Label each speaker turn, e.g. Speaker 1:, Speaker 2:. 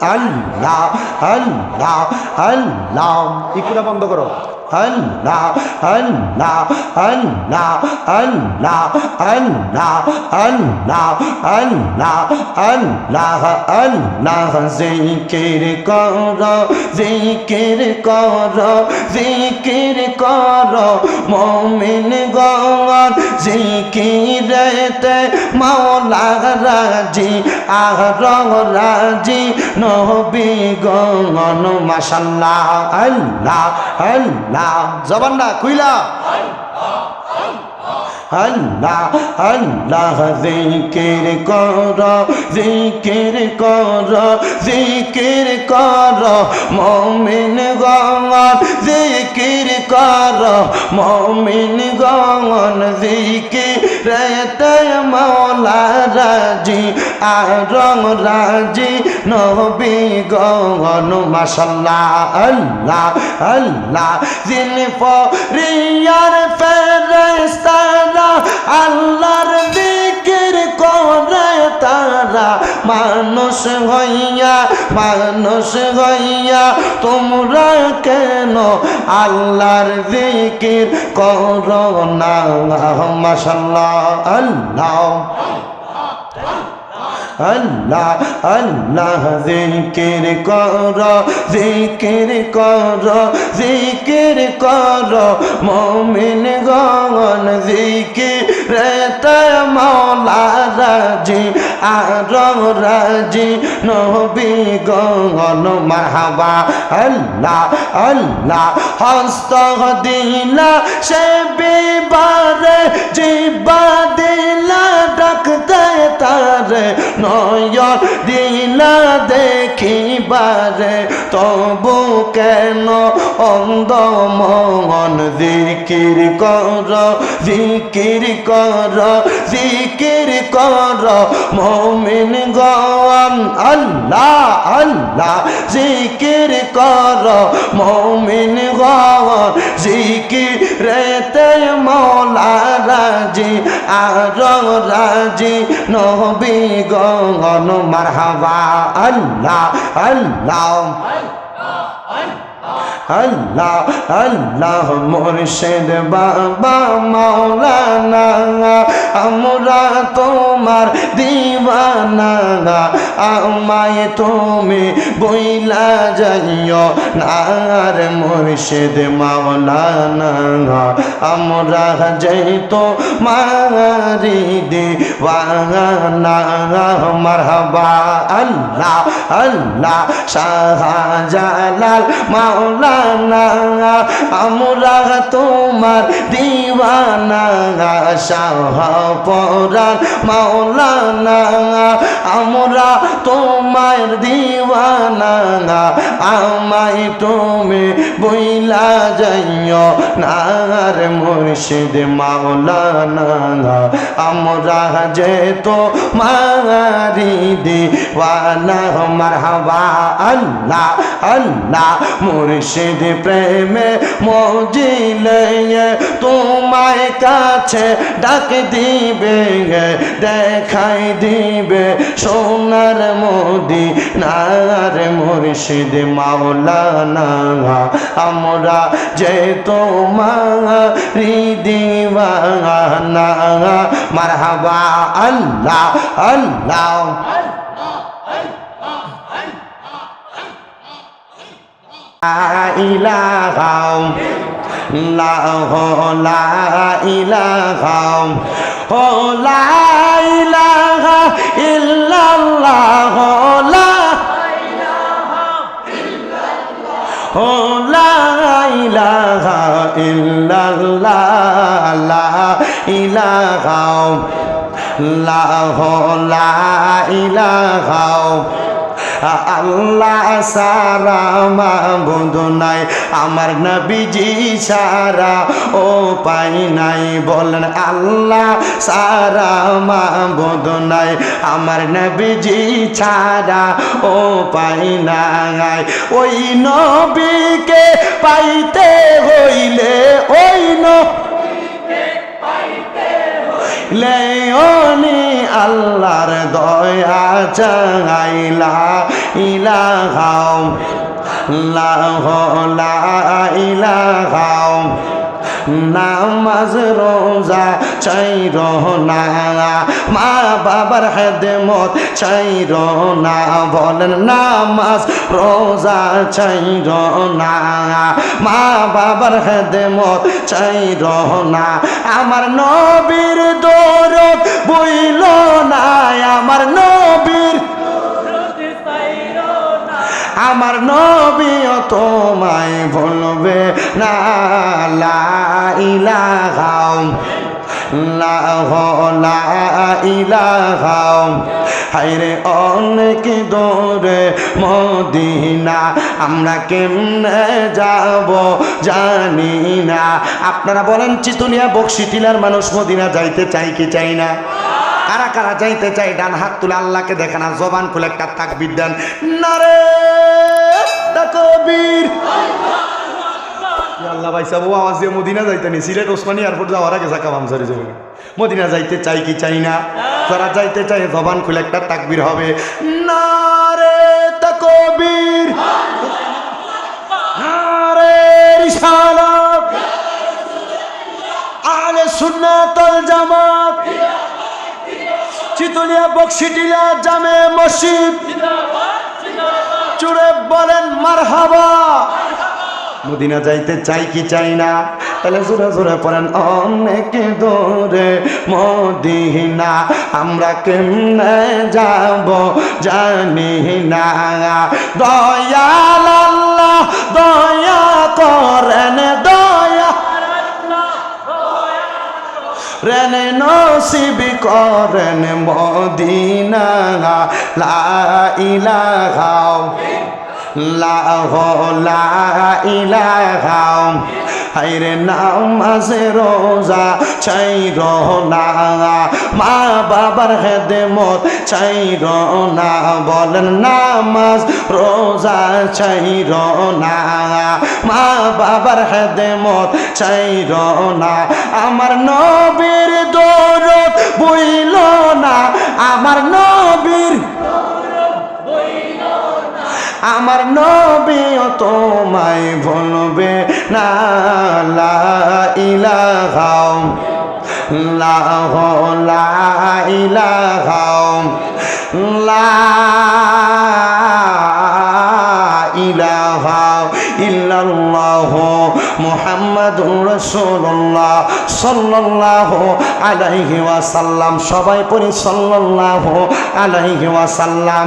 Speaker 1: আল্লাহ আল্লাহ আল্লাহ। ইকুরা বন্ধ করো। আল্লাহ আল্লাহ আল্লাহ আল্লাহ আল্লাহ আল্লাহ আল্লাহ আল্লাহ আল্লাহ, জিকির কর জিকির কর জিকির কর, মমিন গর জিকিরেতে মাওলা রাজি আর রাজি, নবী গণ মাশাল্লাহ, আল্লাহ আল্লাহ জবান না খুইলা। আল্লাহ আল্লাহ জিকির কর জিকির কর জিকির কর। মমিন গণ জিকির কর। মমিন গণ জিকির রেতে মৌলা রাজি। আর রাজি নবী গণ মাসাল্লাহ আল্লাহ আল্লাহ। জিন পরিয়ার ফেরেস্তারা আল্লাহর দিকির করে তারা মানুষ হইয়া মানুষ হইয়া, তোমরা কেন আল্লাহর দিকির করো না? মাসাল্লাহ আল্লাহ। আল্লাহ আল্লাহ জিকির কর জিকির কর জিকির কর। মমিন গন জিকির রেতে মৌলা রাজি। আর রাজি নবী গন মাহবা, আল্লাহ আল্লাহ, হস্ত দিলা সে বিবারে জিবা দিলা, ডাকতে তারে, নয়ন দিলা দেখিবারে, তবু কেন অন্ধ মন, জিকির কর জিকির কর জিকির কর। মমিন গন আল্লাহ আল্লাহ, জিকির কর। মমিন গন জিকির রেতে মৌলা রাজি, আর রাজি নবী গণ মারহাবা আল্লাহ আল্লাহ আল্লাহ। আল্লাহ মুর্শিদ বাবা মাওলানা আমরা তোমার দিবানা, আমায় তুমি বইলা যাইও নার মুর্শিদ মাওলানা আমরা যাইতো মারি দিবানা, মারহাবা আল্লাহ আল্লাহ শাহজালাল মাওলানা আমরা তোমার দিওয়ানা শাহ পরাণ মাওলানা, আমরা তোমার দিওয়ানা, আমায় তুমি বইলা যাইও নার মুর্শিদ মাওলানা, আমরা যে তো মারি দিওয়ানা, মারহাবা, আল্লাহ আল্লাহ, মুর্শিদ প্রেমে মজিলে তোমায় কাছে ডাক দিবে দেখাই দিবে সোনার মোদি নার মুর্শিদ মাওলানা আমরা যে তোমারি দিওয়ানা মারহাবা আল্লাহ আল্লাহ। ইলাহা লাহ লা ইলাহা ও লা ইলাহা ইল্লাল্লাহ লা, ও লা ইলাহা ইল্লাল্লাহ লা ইলাহা লাহ লা ইলাহা আল্লাহ সারা মাবুদ নাই, আমার নবীজি সারা ও পাই নাই। বলেন আল্লাহ সারা মাবুদ নাই, আমার নবীজি ছাড়া ও পাই নাই। ওই নবীকে পাইতে হইলে ওই নবী লেওনি আল্লাহর দয়া চাইলা ইলাহাও লাহ লা ইলাহাও নামাজ, রোজা চাই না। মা বাবার হেদমত চাই না। বলেন নামাজ, রোজা চাই না। মা বাবার হেদমত চাই না। আমার নবীর দৌরত বইল না আমার নবীর আমার নবীও তোমায় বলবে, না, লা ইলাহাও লাহ হাইরে অনেক দূরে মদিনা, আমরা কেমনে যাব জানি না। আপনারা বলেন চিতুলিয়া বক্সি টিলার মানুষ মদিনা যাইতে চাই কি চাই না? কারা কারা যাইতে চাই ডান হাত তুলে আল্লাহকে দেখে না জবান খুলে একটা তাকবির দেন। নারে তাকবীর। আল্লাহ ভাই সাবু আওয়াজ দিয়ে মদিনা যাইতে নি সিলেট ওসমানী এয়ারপোর্ট যাওয়ার আগে জাকা বামসারি যাবে। মদিনা যাইতে চাই কি চাই না? যারা যাইতে চাই জবান খুলে একটা তাকবির হবে। বক্সিটিলা জামে মসজিদ। বলেন, মারহাবা। মদিনা যাইতে চাই কি চাই না? তাহলে পড়েন, অনেক দূরে মদিনা। আমরা কেমনে যাব জানি না। দয়াল আল্লাহ, দয়া করেন নসিব করেন মদিনা লা ইলাহাও লাহ লা হাইরে নামাজে রোজা, চাই না মা বাবার হেদমত চাই না বলেন নামাজ, রোজা, চাই না মা বাবার হেদমত চাই না আমার নবীর দৌলত বইল না, আমার নবীর আমার নবীও তোমায় বলবে না, লা ইলাহাও লাহ লা লা ইলাহা ইল্লাল্লাহ মুহাম্মাদুর রাসূলুল্লাহ সাল্লাল্লাহু আলাইহি সবাই পড়ি সাল্লাল্লাহু আলাইহি ওয়াসাল্লাম।